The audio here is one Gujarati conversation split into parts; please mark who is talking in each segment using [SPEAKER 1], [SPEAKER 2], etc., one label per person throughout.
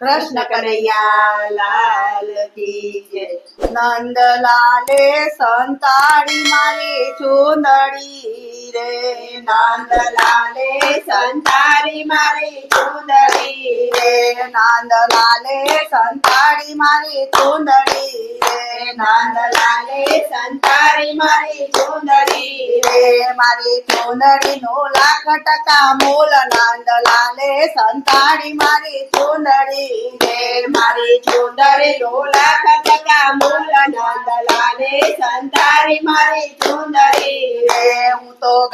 [SPEAKER 1] કૃષ્ણ કનૈયા લાલ કી જય. નંદલાલે સંતાડી મારી ચુંદડી રે. નંદલાલે સંતાડી મારી ચુંદડી રે નંદ લાલે સંતાડી મારી ચુંદડી રે. નાંદલાલે સંતાડી મારી ચુંદડી રે. મારી ચુંદડી નો લાખ ટકા મૂલ નાંદલાલે સંતાડી મારી ચુંદડી રે. મારી ચુંદડી નો લાખ संतारी मारी चुंदरी रे। हूँ तो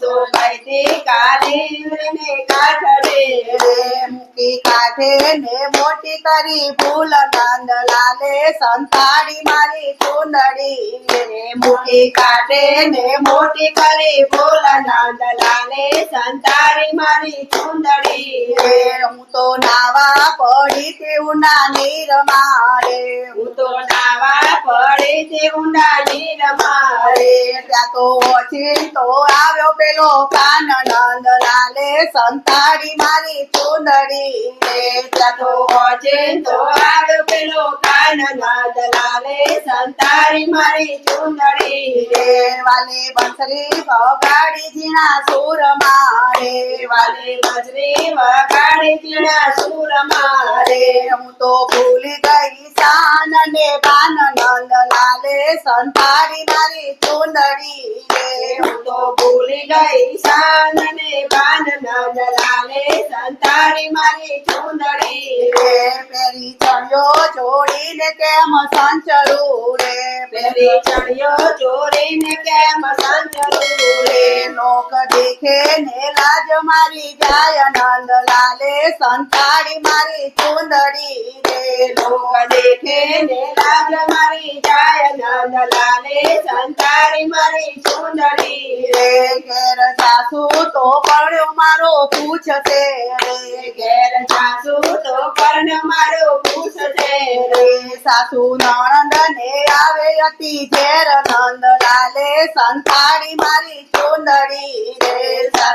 [SPEAKER 1] तो ने मोटी करी फूल नंद लाले संतारी मारी चुंदरी रे। मुकी ने मोटी करी फूल नंद लाले संतारी મારી ચુંદડી રે હું તો નાવા પડી તે ઊંડા નીર મારે હું તો નાવા પડી તે ઊંડા નીર મારે ત્યાં તો ઓચિંતો આવ્યો પેલો કાન નંદ લાલે સંતાડી મારી ચુંદડી રે ત્યાં તો ઓચિંતો આવ્યો પેલો કાન નંદ લાલે સંતાડી મારી ચુંદડી રે વાલે બંસરી વગાડી ઝીણા સુર મારે વાલે બંસરી વગાડી ઝીણા સુર મારે હું તો ભૂલી ગઈ શાન ને બાન નંદ લાલે સંતાડી મારી ચુંદડી રે હું તો ભૂલી ગઈ શાન ને બાન નંદ લાલે સંતાડી મારી ચુંદડી રે પેરી ચણ્યો જોડીને કેમ સંચરું રે? પેરી ચણ્યો જોડીને કેમ સંચરું દેખે ને લાજ મારી જાય નંદ લાલે, સંતાડી મારી ચુંદડી રે. લોક દેખે ને લાજ મારી જાય નંદ લાલે, સંતાડી મારી ચુંદડી રે. ઘેર સાસુ તો પડ્યો મારો પૂછશે રે. ઘેર સાસુ તો પણ મારો પૂછશે રે. સાસુ નણંદ ને આવે હતી ઘેર નંદ લાલે, સંતાડી મારી ચુંદડી રે.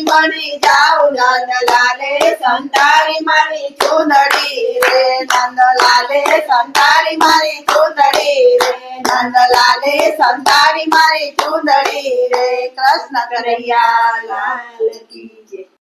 [SPEAKER 1] દાસી બની જાઉં નંદ લાલે મારી ચુંદડી રે નંદ લાલે સંતાડી મારી ચુંદડી રે નંદ લાલે સંતાડી મારી ચુંદડી રે, કૃષ્ણ કરૈયા લાલ કી